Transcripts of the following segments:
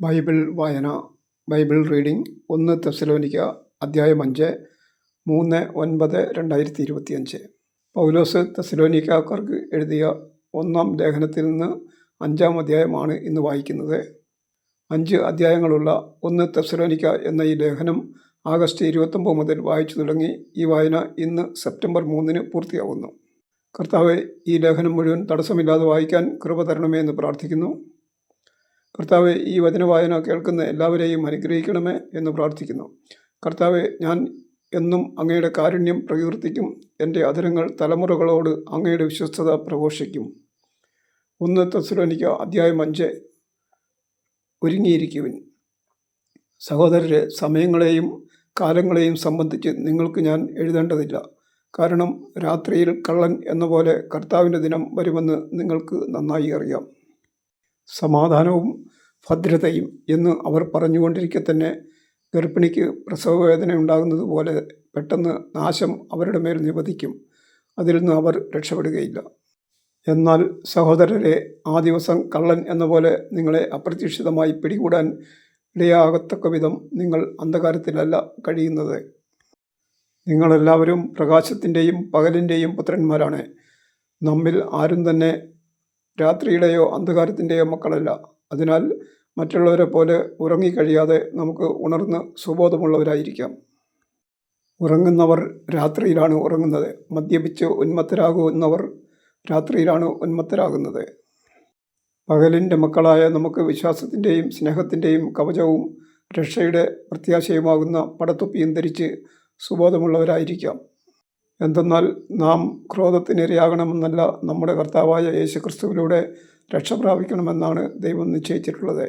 Bible വായന Bible reading ഒന്ന് തെസലോനിക്ക അധ്യായം അഞ്ച് മൂന്ന് ഒൻപത് രണ്ടായിരത്തി ഇരുപത്തിയഞ്ച് പൗലോസ് തെസലോനിക്കാർക്ക് എഴുതിയ ഒന്നാം ലേഖനത്തിൽ നിന്ന് അഞ്ചാം അധ്യായമാണ് ഇന്ന് വായിക്കുന്നത്. അഞ്ച് അധ്യായങ്ങളുള്ള ഒന്ന് തെസലോനിക്ക എന്ന ഈ ലേഖനം ആഗസ്റ്റ് ഇരുപത്തൊമ്പത് മുതൽ വായിച്ചു തുടങ്ങി ഈ വായന ഇന്ന് സെപ്റ്റംബർ മൂന്നിന് പൂർത്തിയാവുന്നു. കർത്താവ് ഈ ലേഖനം മുഴുവൻ തടസ്സമില്ലാതെ വായിക്കാൻ കൃപ തരണമേ എന്ന് പ്രാർത്ഥിക്കുന്നു. കർത്താവ് ഈ വചനവായന കേൾക്കുന്ന എല്ലാവരെയും അനുഗ്രഹിക്കണമേ എന്ന് പ്രാർത്ഥിക്കുന്നു. കർത്താവ് ഞാൻ എന്നും അങ്ങയുടെ കാരുണ്യം പ്രകീർത്തിക്കും. എന്റെ അധരങ്ങൾ തലമുറകളോട് അങ്ങയുടെ വിശ്വസ്തത പ്രഘോഷിക്കും. ഒന്ന് തെസ്സലോനിക്ക അധ്യായം അഞ്ച്. ഒരുങ്ങിയിരിക്കുവിൻ. സഹോദരരെ സമയങ്ങളെയും കാലങ്ങളെയും സംബന്ധിച്ച് നിങ്ങൾക്ക് ഞാൻ എഴുതേണ്ടതില്ല. കാരണം രാത്രിയിൽ കള്ളൻ എന്ന പോലെ കർത്താവിന്റെ ദിനം വരുമെന്ന് നിങ്ങൾക്ക് നന്നായി അറിയാം. സമാധാനവും ഭദ്രതയും എന്ന് അവർ പറഞ്ഞുകൊണ്ടിരിക്കെ തന്നെ ഗർഭിണിക്ക് പ്രസവവേദന ഉണ്ടാകുന്നത് പോലെ പെട്ടെന്ന് നാശം അവരുടെ മേൽ നിവധിക്കും. അതിൽ നിന്ന് അവർ രക്ഷപ്പെടുകയില്ല. എന്നാൽ സഹോദരരെ ആ ദിവസം കള്ളൻ എന്ന പോലെ നിങ്ങളെ അപ്രതീക്ഷിതമായി പിടികൂടാൻ ഇടയാകത്തക്ക വിധം നിങ്ങൾ അന്ധകാരത്തിലല്ല കഴിയുന്നത്. നിങ്ങളെല്ലാവരും പ്രകാശത്തിന്റെയും പകലിന്റെയും പുത്രന്മാരാണ്. നമ്മിൽ ആരും തന്നെ രാത്രിയുടെയോ അന്ധകാരത്തിന്റെയോ മക്കളല്ല. അതിനാൽ മറ്റുള്ളവരെ പോലെ ഉറങ്ങിക്കഴിയാതെ നമുക്ക് ഉണർന്ന് സുബോധമുള്ളവരായിരിക്കാം. ഉറങ്ങുന്നവർ രാത്രിയിലാണ് ഉറങ്ങുന്നത്. മദ്യപിച്ച് ഉന്മത്തരാകുന്നവർ രാത്രിയിലാണ് ഉന്മത്തരാകുന്നത്. പകലിന്റെ മക്കളായ നമുക്ക് വിശ്വാസത്തിന്റെയും സ്നേഹത്തിന്റെയും കവചവും രക്ഷയുടെ പ്രത്യാശയുമാകുന്ന പടത്തൊപ്പിയും ധരിച്ച് സുബോധമുള്ളവരായിരിക്കാം. എന്തെന്നാൽ നാം ക്രോധത്തിനിരയാകണമെന്നല്ല നമ്മുടെ കർത്താവായ യേശു ക്രിസ്തുവിലൂടെ രക്ഷ പ്രാപിക്കണമെന്നാണ് ദൈവം നിശ്ചയിച്ചിട്ടുള്ളത്.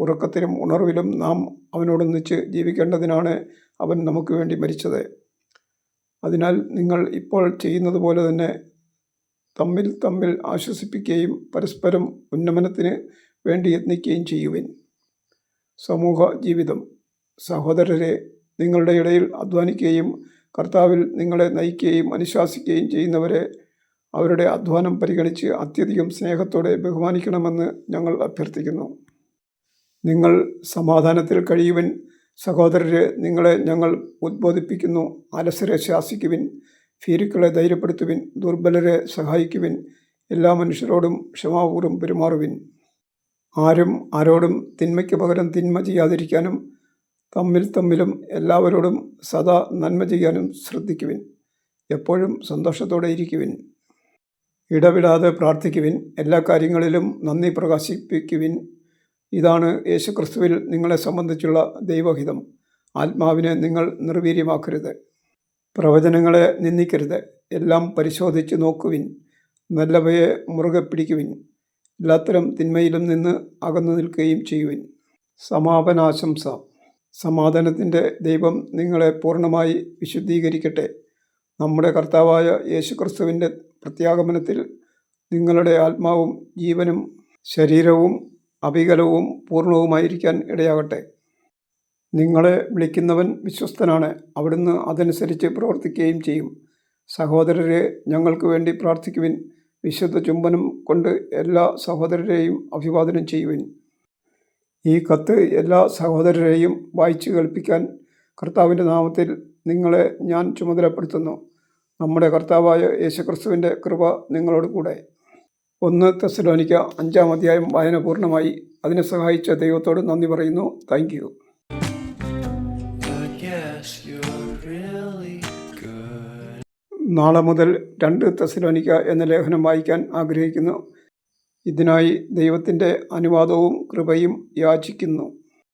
ഉറക്കത്തിലും ഉണർവിലും നാം അവനോടൊന്നിച്ച് ജീവിക്കേണ്ടതിനാണ് അവൻ നമുക്ക് വേണ്ടി മരിച്ചത്. അതിനാൽ നിങ്ങൾ ഇപ്പോൾ ചെയ്യുന്നത് പോലെ തന്നെ തമ്മിൽ തമ്മിൽ ആശ്വസിപ്പിക്കുകയും പരസ്പരം ഉന്നമനത്തിന് വേണ്ടി യത്നിക്കുകയും ചെയ്യുവിൻ. സമൂഹ ജീവിതം സഹോദരരെ നിങ്ങളുടെ ഇടയിൽ അധ്വാനിക്കുകയും കർത്താവിൽ നിങ്ങളെ നയിക്കുകയും അനുശാസിക്കുകയും ചെയ്യുന്നവരെ അവരുടെ അധ്വാനം പരിഗണിച്ച് അത്യധികം സ്നേഹത്തോടെ ബഹുമാനിക്കണമെന്ന് ഞങ്ങൾ അഭ്യർത്ഥിക്കുന്നു. നിങ്ങൾ സമാധാനത്തിൽ കഴിയുവൻ. സഹോദരരെ നിങ്ങളെ ഞങ്ങൾ ഉദ്ബോധിപ്പിക്കുന്നു. അലസരെ ശാസിക്കുവിൻ. ഭീരുക്കളെ ധൈര്യപ്പെടുത്തുവിൻ. ദുർബലരെ സഹായിക്കുവിൻ. എല്ലാ മനുഷ്യരോടും ക്ഷമാപൂർവം പെരുമാറുവിൻ. ആരും ആരോടും തിന്മയ്ക്ക് പകരം തിന്മ ചെയ്യാതിരിക്കാനും തമ്മിൽ തമ്മിലും എല്ലാവരോടും സദാ നന്മ ചെയ്യാനും ശ്രദ്ധിക്കുവിൻ. എപ്പോഴും സന്തോഷത്തോടെ ഇരിക്കുവിൻ. ഇടവിടാതെ പ്രാർത്ഥിക്കുവിൻ. എല്ലാ കാര്യങ്ങളിലും നന്ദി പ്രകാശിപ്പിക്കുവിൻ. ഇതാണ് യേശുക്രിസ്തുവിൽ നിങ്ങളെ സംബന്ധിച്ചുള്ള ദൈവഹിതം. ആത്മാവിനെ നിങ്ങൾ നിർവീര്യമാക്കരുത്. പ്രവചനങ്ങളെ നിന്ദിക്കരുത്. എല്ലാം പരിശോധിച്ച് നോക്കുവിൻ. നല്ലവയെ മുറുകെ പിടിക്കുവിൻ. എല്ലാത്തരം തിന്മയിലും നിന്ന് അകന്നു നിൽക്കുകയും ചെയ്യുവിൻ. സമാപനാശംസ. സമാധാനത്തിന്റെ ദൈവം നിങ്ങളെ പൂർണമായി വിശുദ്ധീകരിക്കട്ടെ. നമ്മുടെ കർത്താവായ യേശുക്രിസ്തുവിന്റെ പ്രത്യാഗമനത്തിൽ നിങ്ങളുടെ ആത്മാവും ജീവനും ശരീരവും അഭികലവും പൂർണവുമായിരിക്കാൻ ഇടയാകട്ടെ. നിങ്ങളെ വിളിക്കുന്നവൻ വിശ്വസ്തനാണ്. അവിടുന്ന് അതനുസരിച്ച് പ്രവർത്തിക്കുകയും ചെയ്യും. സഹോദരരെ ഞങ്ങൾക്ക് വേണ്ടി പ്രാർത്ഥിക്കുവിൻ. വിശുദ്ധ ചുംബനം കൊണ്ട് എല്ലാ സഹോദരരെയും അഭിവാദനം ചെയ്യുവിൻ. ഈ കത്ത് എല്ലാ സഹോദരരെയും വായിച്ചു കേൾപ്പിക്കാൻ കർത്താവിന്റെ നാമത്തിൽ നിങ്ങളെ ഞാൻ ചുമതലപ്പെടുത്തുന്നു. നമ്മുടെ കർത്താവായ യേശുക്രിസ്തുവിന്റെ കൃപ നിങ്ങളോട് കൂടെ. ഒന്ന് തെസലോനിക്ക അഞ്ചാം അധ്യായം വായന പൂർണമായി. അതിനെ സഹായിച്ച ദൈവത്തോട് നന്ദി പറയുന്നു. Thank you. നാളെ മുതൽ രണ്ട് തെസലോനിക്ക എന്ന ലേഖനം വായിക്കാൻ ആഗ്രഹിക്കുന്നു. ഇതിനായി ദൈവത്തിന്റെ അനുവാദവും കൃപയും യാചിക്കുന്നു.